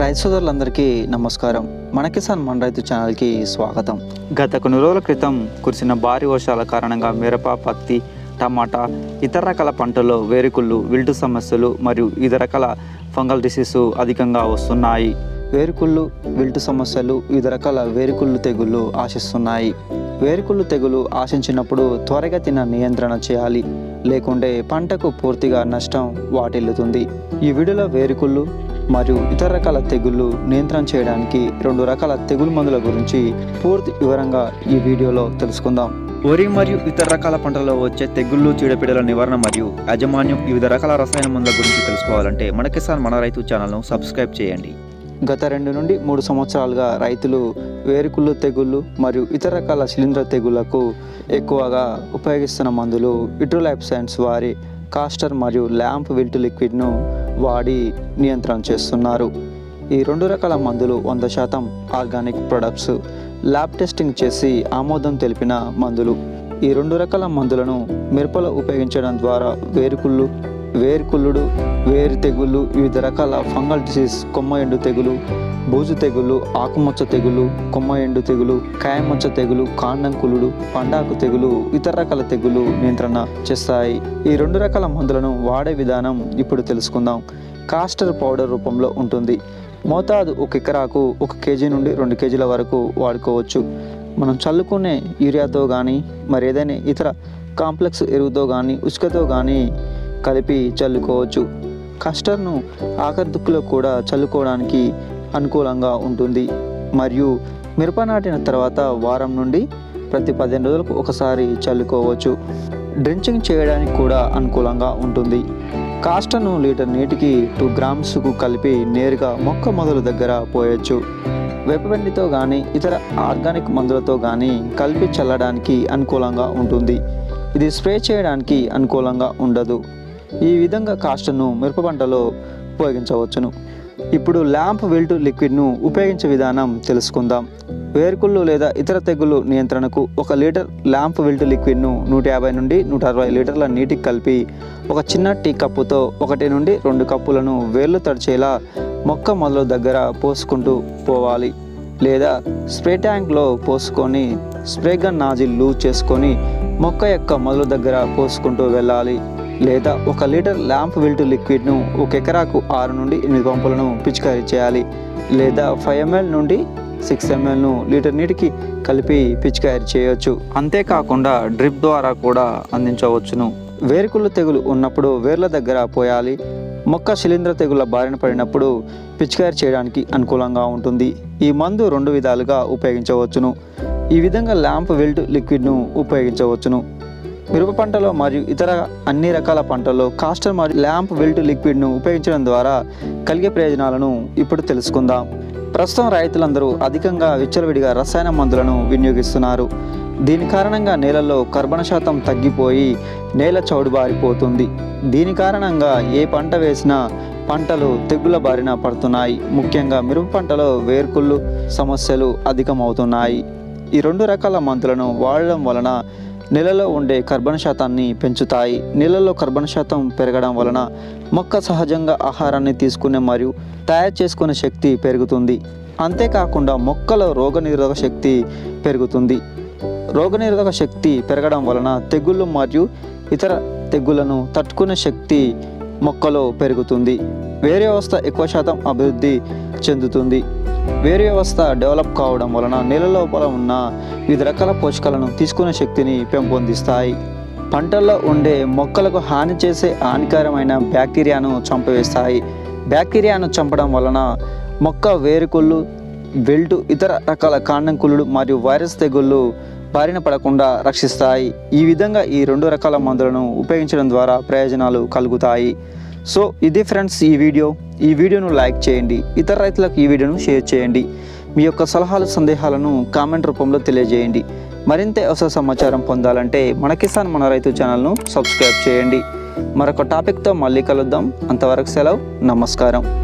రైతు సోదరులందరికీ నమస్కారం. మన కిసాన్ మన రైతు ఛానల్కి స్వాగతం. గత కొన్ని రోజుల క్రితం కురిసిన భారీ వర్షాల కారణంగా మిరప పత్తి టమాటా ఇతర రకాల పంటల్లో వేరుకుళ్ళు విల్టు సమస్యలు మరియు వివిధ రకాల ఫంగల్ డిసీజు అధికంగా వస్తున్నాయి. వేరుకుళ్ళు విల్టు సమస్యలు వివిధ రకాల వేరుకుళ్ళు తెగుళ్ళు ఆశిస్తున్నాయి. వేరుకుళ్ళు తెగులు ఆశించినప్పుడు త్వరగతిన నియంత్రణ చేయాలి. లేకుంటే పంటకు పూర్తిగా నష్టం వాటిల్లుతుంది. ఈ వీడియోలో వేరుకుళ్ళు మరియు ఇతర రకాల తెగుళ్ళు నియంత్రణ చేయడానికి రెండు రకాల తెగులు మందుల గురించి పూర్తి వివరంగా ఈ వీడియోలో తెలుసుకుందాం. వరి మరియు ఇతర రకాల పంటలలో వచ్చే తెగుళ్ళు చీడపీడల నివారణ మరియు యాజమాన్యం వివిధ రకాల రసాయన మందుల గురించి తెలుసుకోవాలంటే మన కిసాన్ మన రైతు ఛానల్ను సబ్స్క్రైబ్ చేయండి. గత రెండు నుండి మూడు సంవత్సరాలుగా రైతులు వేరుకుళ్ళు తెగుళ్ళు మరియు ఇతర రకాల శిలీంద్ర తెగుళ్ళకు ఎక్కువగా ఉపయోగిస్తున్న మందులు ఇట్రోలైప్సైన్స్ వారి కాస్టర్ మరియు ల్యాంప్ విల్ట్ లిక్విడ్ను వాడి నియంత్రణ చేస్తున్నారు. ఈ రెండు రకాల మందులు వంద శాతం ఆర్గానిక్ ప్రొడక్ట్స్. ల్యాబ్ టెస్టింగ్ చేసి ఆమోదం తెలిపిన మందులు. ఈ రెండు రకాల మందులను మిరపలో ఉపయోగించడం ద్వారా వేరుకుళ్ళు వేరుకుళ్ళుడు వేరు తెగుళ్ళు వివిధ రకాల ఫంగల్ డిసీజ్ కొమ్మ ఎండు తెగులు బూజు తెగులు ఆకుమచ్చ తెగులు కొమ్మ ఎండు తెగులు కాయమచ్చ తెగులు కాండం కులుడు పండాకు తెగులు ఇతర రకాల తెగులు నియంత్రణ చేస్తాయి. ఈ రెండు రకాల మందులను వాడే విధానం ఇప్పుడు తెలుసుకుందాం. కాస్టర్ పౌడర్ రూపంలో ఉంటుంది. మోతాదు ఒక ఎకరాకు ఒక కేజీ నుండి రెండు కేజీల వరకు వాడుకోవచ్చు. మనం చల్లుకునే యూరియాతో కానీ మరి ఏదైనా ఇతర కాంప్లెక్స్ ఎరువుతో కానీ ఉసుకతో కానీ కలిపి చల్లుకోవచ్చు. కస్టర్ను ఆఖరి దుక్కులో కూడా చల్లుకోవడానికి అనుకూలంగా ఉంటుంది. మరియు మిరప నాటిన తర్వాత వారం నుండి ప్రతి పదిహేను రోజులకు ఒకసారి చల్లుకోవచ్చు. డ్రించింగ్ చేయడానికి కూడా అనుకూలంగా ఉంటుంది. కాస్టను లీటర్ నీటికి టూ గ్రామ్స్కు కలిపి నేరుగా మొక్క మొదలు దగ్గర పోయొచ్చు. వేపపిండితో కానీ ఇతర ఆర్గానిక్ మందులతో కానీ కలిపి చల్లడానికి అనుకూలంగా ఉంటుంది. ఇది స్ప్రే చేయడానికి అనుకూలంగా ఉండదు. ఈ విధంగా కాస్ట్ను మిరప పంటలో ఉపయోగించవచ్చును. ఇప్పుడు ల్యాంప్ వెల్ట్ లిక్విడ్ను ఉపయోగించే విధానం తెలుసుకుందాం. వేరుకుళ్ళు లేదా ఇతర తెగులు నియంత్రణకు ఒక లీటర్ ల్యాంప్ వెల్ట్ లిక్విడ్ను నూట యాభై నుండి నూట అరవై లీటర్ల నీటికి కలిపి ఒక చిన్న టీ కప్పుతో ఒకటి నుండి రెండు కప్పులను వేర్లు తడిచేలా మొక్క మొదలు దగ్గర పోసుకుంటూ పోవాలి. లేదా స్ప్రే ట్యాంక్లో పోసుకొని స్ప్రే గన్ నాజిల్ లూజ్ చేసుకొని మొక్క యొక్క మొదలు దగ్గర పోసుకుంటూ వెళ్ళాలి. లేదా ఒక లీటర్ ల్యాంప్ వెల్ట్ లిక్విడ్ను ఒక ఎకరాకు ఆరు నుండి ఎనిమిది పంపులను పిచికారీ చేయాలి. లేదా ఫైవ్ ఎంఎల్ నుండి సిక్స్ ఎంఎల్ను లీటర్ నీటికి కలిపి పిచికారీ చేయవచ్చు అంతేకాకుండా డ్రిప్ ద్వారా కూడా అందించవచ్చును. వేరుకుళ్ళు తెగులు ఉన్నప్పుడు వేర్ల దగ్గర పోయాలి. మొక్క శిలీంద్ర తెగుల బారిన పడినప్పుడు పిచికారీ చేయడానికి అనుకూలంగా ఉంటుంది. ఈ మందు రెండు విధాలుగా ఉపయోగించవచ్చును. ఈ విధంగా ల్యాంప్ వెల్ట్ లిక్విడ్ను ఉపయోగించవచ్చును. మిరప పంటలో మరియు ఇతర అన్ని రకాల పంటల్లో కాస్టర్ మరియు ల్యాంప్ విల్ట్ లిక్విడ్ను ఉపయోగించడం ద్వారా కలిగే ప్రయోజనాలను ఇప్పుడు తెలుసుకుందాం. ప్రస్తుతం రైతులందరూ అధికంగా విచ్చలవిడిగా రసాయన మందులను వినియోగిస్తున్నారు. దీని కారణంగా నేలలో కర్బన శాతం తగ్గిపోయి నేల చౌడుబారిపోతుంది దీని కారణంగా ఏ పంట వేసినా పంటలు తెగుల బారిన పడుతున్నాయి. ముఖ్యంగా మిరప పంటలో వేర్కుళ్ళు సమస్యలు అధికమవుతున్నాయి. ఈ రెండు రకాల మందులను వాడడం వలన నేలలో ఉండే కర్బన శాతాన్ని పెంచుతాయి. నీళ్ళలో కర్బన శాతం పెరగడం వలన మొక్క సహజంగా ఆహారాన్ని తీసుకునే మరియు తయారు చేసుకునే శక్తి పెరుగుతుంది. అంతేకాకుండా మొక్కల రోగనిరోధక శక్తి పెరుగుతుంది. రోగనిరోధక శక్తి పెరగడం వలన తెగుళ్ళు మరియు ఇతర తెగుళ్ళను తట్టుకునే శక్తి మొక్కలో పెరుగుతుంది. వేరే వ్యవస్థ ఎక్కువ శాతం అభివృద్ధి చెందుతుంది. వేరే వ్యవస్థ డెవలప్ కావడం వలన నేల లోపల ఉన్న వివిధ రకాల పోషకాలను తీసుకునే శక్తిని పెంపొందిస్తాయి. పంటల్లో ఉండే మొక్కలకు హాని చేసే హానికరమైన బ్యాక్టీరియాను చంపవేస్తాయి. బ్యాక్టీరియాను చంపడం వలన మొక్క వేరుకుళ్ళు వెల్టు ఇతర రకాల కాండం కుళ్ళు మరియు వైరస్ తెగుళ్ళు బారిన పడకుండా రక్షిస్తాయి. ఈ విధంగా ఈ రెండు రకాల మందులను ఉపయోగించడం ద్వారా ప్రయోజనాలు కలుగుతాయి. సో ఇది ఫ్రెండ్స్ ఈ వీడియో. ఈ వీడియోను లైక్ చేయండి. ఇతర రైతులకు ఈ వీడియోను షేర్ చేయండి. మీ యొక్క సలహాలు సందేహాలను కామెంట్ రూపంలో తెలియజేయండి. మరింత అవసర సమాచారం పొందాలంటే మన కిసాన్ మన రైతు ఛానల్ను సబ్స్క్రైబ్ చేయండి. మరొక టాపిక్తో మళ్ళీ కలుద్దాం. అంతవరకు సెలవు నమస్కారం.